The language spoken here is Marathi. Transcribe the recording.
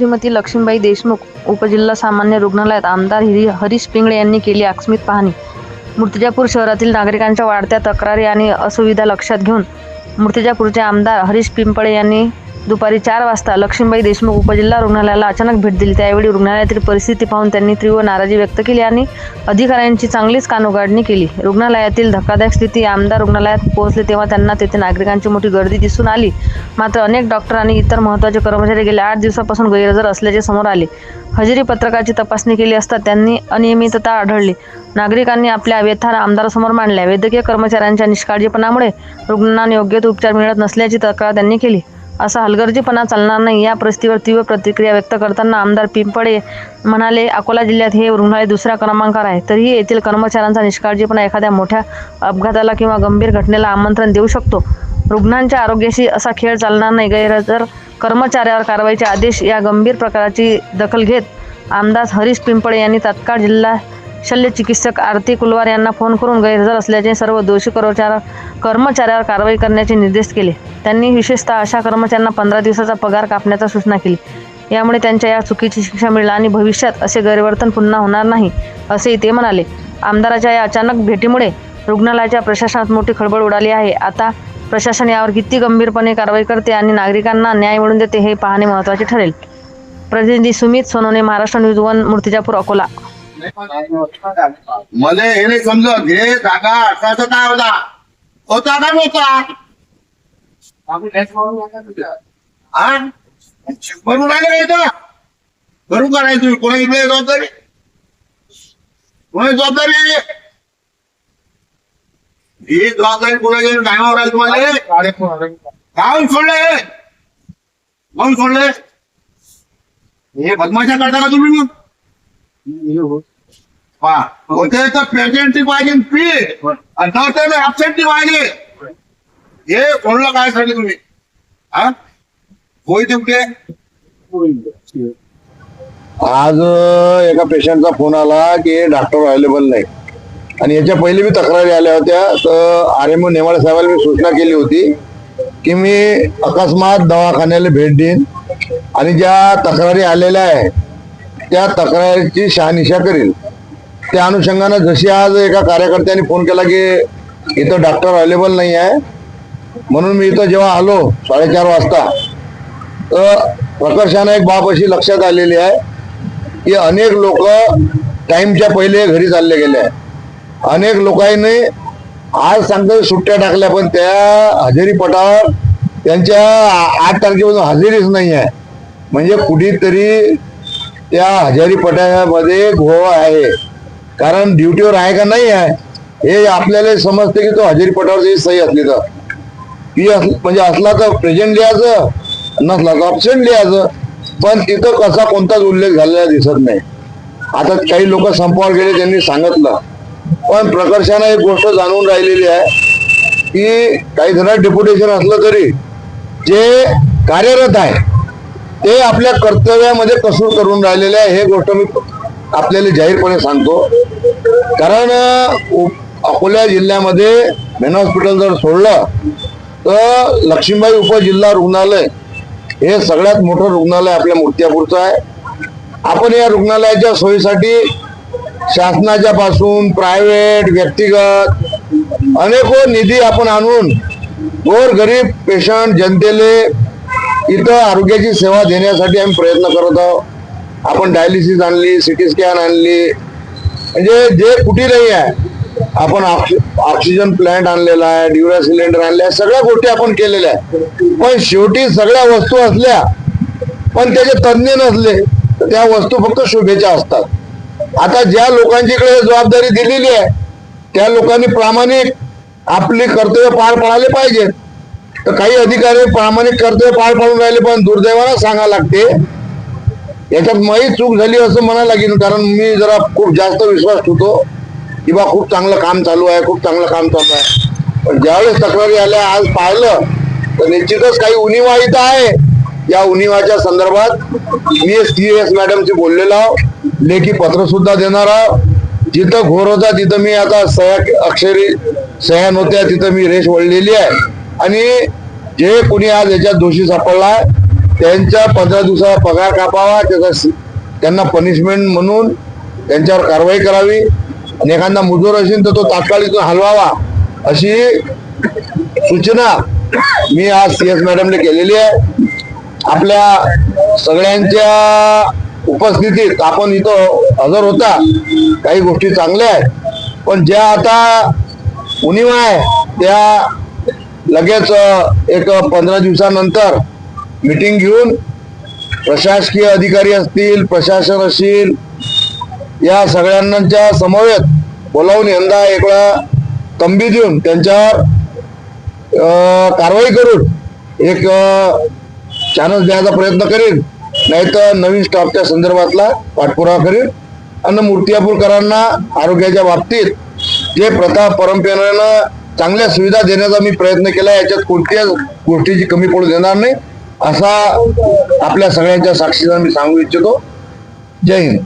श्रीमती लक्ष्मीबाई देशमुख उपजिल्हा सामान्य रुग्णालयात आमदार हिरी हरीश पिंगळे यांनी केली आकस्मिक पाहणी. मूर्तिजापूर शहरातील नागरिकांच्या वाढत्या तक्रारी आणि असुविधा लक्षात घेऊन मूर्तिजापूरचे आमदार हरीश पिंपळे यांनी दुपारी चार वाजता लक्ष्मीबाई देशमुख उपजिल्हा रुग्णालयाला अचानक भेट दिली. त्यावेळी रुग्णालयातील परिस्थिती पाहून त्यांनी तीव्र नाराजी व्यक्त केली आणि अधिकाऱ्यांची चांगलीच कानोगाडणी केली. रुग्णालयातील धक्कादायक स्थिती आमदार रुग्णालयात पोहोचले तेव्हा त्यांना तेथे नागरिकांची मोठी गर्दी दिसून आली. मात्र अनेक डॉक्टर आणि इतर महत्त्वाचे कर्मचारी गेल्या आठ दिवसापासून गैरहजर असल्याचे समोर आले. हजेरी पत्रकाची तपासणी केली असता त्यांनी अनियमितता आढळली. नागरिकांनी आपल्या व्यथा आमदारासमोर मांडल्या. वैद्यकीय कर्मचाऱ्यांच्या निष्काळजीपणामुळे रुग्णांना योग्य तो उपचार मिळत नसल्याची तक्रार त्यांनी केली. असा हलगर्जीपणा चालणार नाही. या परिस्थितीवर तीव्र प्रतिक्रिया व्यक्त करताना आमदार पिंपळे म्हणाले अकोला जिल्ह्यात हे रुग्णालय दुसऱ्या क्रमांकावर आहे. तरीही येथील कर्मचाऱ्यांचा निष्काळजीपणा एखाद्या मोठ्या अपघाताला किंवा गंभीर घटनेला आमंत्रण देऊ शकतो. रुग्णांच्या आरोग्याशी असा खेळ चालणार नाही. गैरहजर कर्मचाऱ्यावर कारवाईचे आदेश या गंभीर प्रकाराची दखल घेत आमदार हरीश पिंपळे यांनी तात्काळ जिल्हा शल्य चिकित्सक आरती कुलवार यांना फोन करून गैरहजर असल्याचे सर्व दोषी कर्मचाऱ्यावर कारवाई करण्याचे निर्देश केले. त्यांनी विशेषतः अशा कर्मचाऱ्यांना पंधरा दिवसाचा पगार कापण्याचा सूचना केली. यामुळे त्यांच्या या चुकीची शिक्षा मिळेल आणि भविष्यात असे गैरवर्तन पुन्हा होणार नाही असेही ते म्हणाले. आमदाराच्या या अचानक भेटीमुळे रुग्णालयाच्या प्रशासनात मोठी खळबळ उडाली आहे. आता प्रशासन यावर किती गंभीरपणे कारवाई करते आणि नागरिकांना न्याय मिळून देते हे पाहणे महत्त्वाचे ठरेल. प्रतिनिधी सुमित सोनोने महाराष्ट्र न्यूज वन मूर्तिजापूर अकोला. मला हे नाही समजत. हे जागा होता? होता का नव्हता? हा? बनून आले काय का करू का नाही तुम्ही कोणा इकडे जबाबदारी? कोणाची जबाबदारी? ही जबाबदारी कोणाची? टायमावर आहे तुम्हाला? काहून सोडले कोण सोडले हे? बदमाशा करता का तुम्ही मग? हा होते तर प्रेझेंटची पाहिजे फी आणि नव्हते तर ऍबसेंटची पाहिजे. हे कोणाला काय सांगितलं तुम्ही? हा? होय तुमचे आज एका पेशंटचा फोन आला की डॉक्टर अवेलेबल नाही. आणि याच्या पहिले मी तक्रारी आल्या होत्या. तर आर एम ओ नेवाळे साहेबाला मी सूचना केली होती की मी अकस्मात दवाखान्याला भेट देईन. आणि ज्या तक्रारी आलेल्या आहे त्या तक्रारीची शहानिशा करील. त्या अनुषंगानं जशी आज एका कार्यकर्त्याने फोन केला की इथं डॉक्टर अवेलेबल नाही आहे. म्हणून मी इथं जेव्हा आलो साडेचार वाजता तर प्रकर्षानं एक बाब अशी लक्षात आलेली आहे की अनेक लोक टाइमच्या पहिले घरी चालले गेले. आहे अनेक लोकांनी आज सांगतो सुट्ट्या टाकल्या पण त्या हजेरी पटावर त्यांच्या आठ तारखेपासून हजेरीच नाही आहे. म्हणजे कुठेतरी त्या हजेरी पटामध्ये घोळ आहे. कारण ड्युटीवर आहे का नाही आहे हे आपल्याला समजते की तो हजेरी पटावर सही असली तर. ती अस- म्हणजे असला तर प्रेझेंट लिहायचं नसला तर ऑप्शन लिहायचं. पण तिथं कसा कोणताच उल्लेख झालेला दिसत नाही. आता काही लोक संपावर गेले त्यांनी सांगितलं. पण प्रकर्षानं एक गोष्ट जाणून राहिलेली आहे की काही जण डेप्युटेशन असलं तरी जे कार्यरत आहे ते आपल्या कर्तव्यामध्ये कसूर करून राहिलेले आहे हे गोष्ट मी आपल्याला जाहीरपणे सांगतो. कारण अं, अकोला जिल्ह्यामध्ये मेन हॉस्पिटल जर सोडलं तर लक्ष्मीबाई उपजिल्हा रुग्णालय हे सगळ्यात मोठं रुग्णालय आपल्या मूर्त्यापूरचं आहे. आपण या रुग्णालयाच्या सोयीसाठी शासनाच्या पासून प्रायव्हेट व्यक्तिगत अनेको निधी आपण आणून गोर गरीब पेशंट जनतेले इथं आरोग्याची सेवा देण्यासाठी आम्ही प्रयत्न करत आहोत. आपण डायलिसिस आणली सिटी स्कॅन आणली. म्हणजे जे कुठेही आहे. आपण ऑक्सिजन प्लांट आणलेला आहे ड्युरा सिलेंडर आणले आहे सगळ्या गोष्टी आपण केलेल्या आहे. पण शेवटी सगळ्या वस्तू असल्या पण त्याचे तज्ज्ञ नसले तर त्या वस्तू फक्त शोभेच्या असतात. आता ज्या लोकांच्याकडे जबाबदारी दिलेली आहे त्या लोकांनी प्रामाणिक आपली कर्तव्य पार पाडायला पाहिजेत तर काही अधिकारी प्रामाणिक कर्तव्य पार पाडून राहिले पण दुर्दैवाला सांगा लागते याच्यात माही चूक झाली असं म्हणायला लागेल कारण मी जरा खूप जास्त विश्वास ठेवतो. की बा खूप चांगलं काम चालू आहे खूप चांगलं काम चालू आहे. पण ज्यावेळेस तक्रारी आल्या आज पाहिलं तर निश्चितच काही उणिवा इथं आहे. या उणिवाच्या संदर्भात मी टी एस मॅडमशी बोललेलो आहो. लेखी पत्र सुद्धा देणार आहो. जिथं घोर होता तिथं मी आता सह्या अक्षरी सह्या नव्हत्या तिथं मी रेष वळलेली आहे. आणि जे कोणी आज याच्यात दोषी सापडला त्यांच्या पंधरा दिवसाचा पगार कापावा त्याचा त्यांना पनिशमेंट म्हणून त्यांच्यावर कारवाई करावी. आणि एखादा मुजोर असेल तर तो तात्काळ इथून हलवावा अशी सूचना मी आज सी एस मॅडमने केलेली आहे. आपल्या सगळ्यांच्या उपस्थितीत आपण इथं हजर होता. काही गोष्टी चांगल्या आहेत. पण ज्या आता उणीव आहे त्या लगेच एक पंधरा दिवसानंतर मीटिंग घेऊन प्रशासकीय अधिकारी असतील प्रशासन असेल या सगळ्यांच्या समवेत बोलावून यंदा एक वेळा तंबी देऊन त्यांच्यावर कारवाई करून एक चॅनल द्यायचा प्रयत्न करीन. नाहीतर नवीन स्टॉपच्या संदर्भातला पाठपुरावा करीन. आणि मूर्तियापूरकरांना आरोग्याच्या बाबतीत जे प्रथा परंपरेनं चांगल्या सुविधा देण्याचा मी प्रयत्न केला याच्यात कोणत्याच गोष्टीची कमी पडू देणार नाही. असा आपल्या सगळ्यांच्या साक्षीला मी सांगू इच्छितो. जय हिंद.